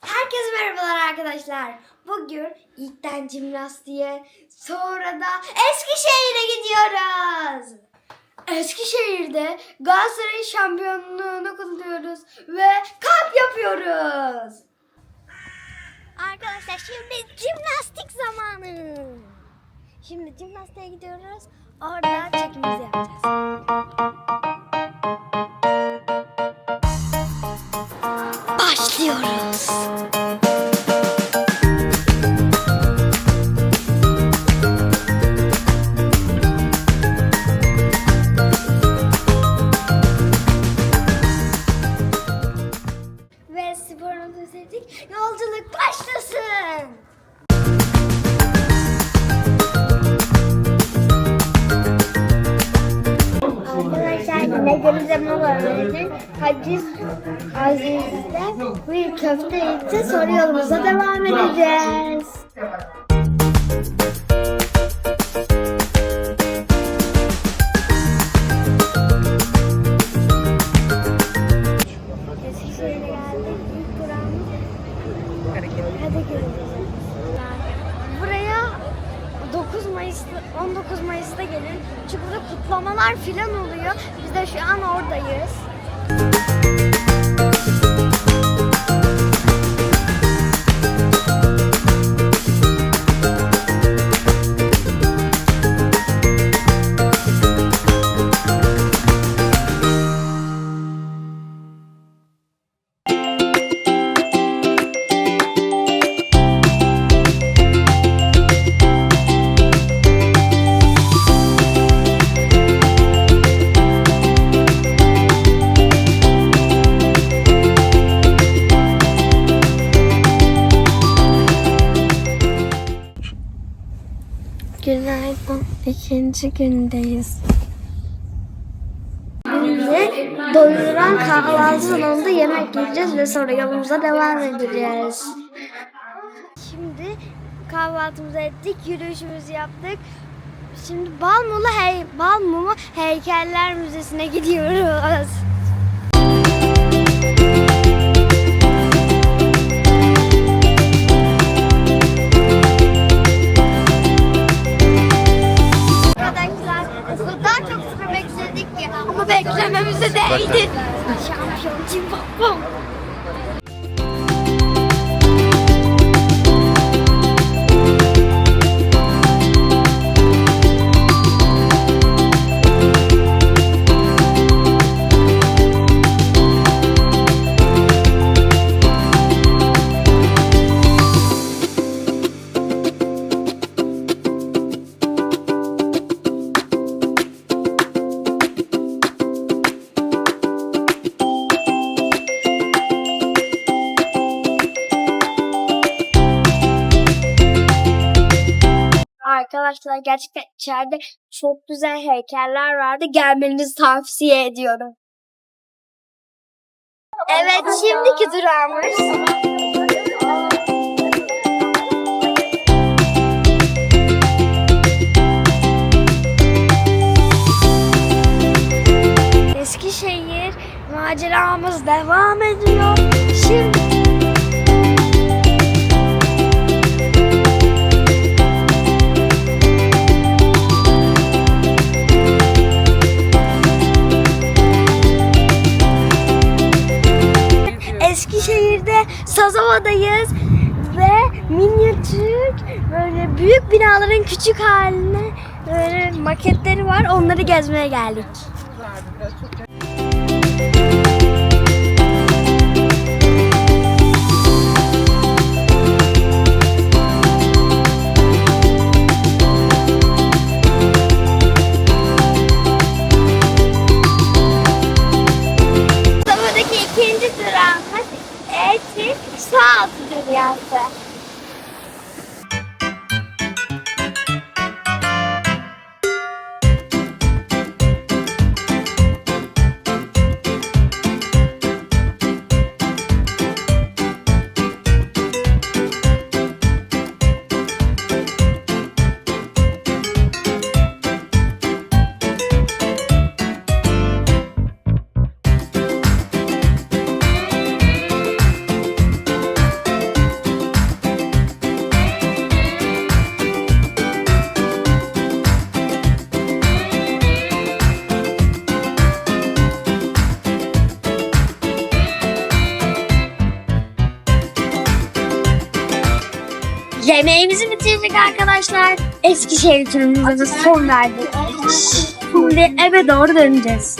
Herkese merhabalar arkadaşlar. Bugün ilkten jimnastiğe sonra da Eskişehir'e gidiyoruz. Eskişehir'de Galatasaray şampiyonluğunu kutluyoruz ve kamp yapıyoruz. Arkadaşlar şimdi jimnastik zamanı. Şimdi jimnastiğe gidiyoruz. Orada çekimizi yapacağız. house. İneklerimize mola verdik. Haciz Aziz'de bir köfte yiyeceğiz. Sonra yolumuza devam edeceğiz. Buraya 9 Mayıs'ta 19 Mayıs'ta gelin. Burada kutlamalar filan oluyor. Biz de şu an oradayız. Günaydın. ikinci gündeyiz. Şimdi doyuran kahvaltı salonunda yemek yiyeceğiz ve sonra yolumuza devam edeceğiz. Şimdi kahvaltımızı ettik, yürüyüşümüzü yaptık. Şimdi Balmumu, hey, Balmumu Heykeller Müzesi'ne gidiyoruz. Beklememize değdi. Şampiyon Cimbom. Arkadaşlar gerçekten içeride çok güzel heykeller vardı. Gelmenizi tavsiye ediyorum. Evet şimdiki durağımız. Eskişehir maceramız devam ediyor. Şimdi Sazova'dayız ve minyatür böyle büyük binaların küçük haline böyle maketleri var. Onları gezmeye geldik. Mustafa'daki Yemeğimizi bitirdik arkadaşlar. Eskişehir turumuza da son verdik. Şimdi eve doğru döneceğiz.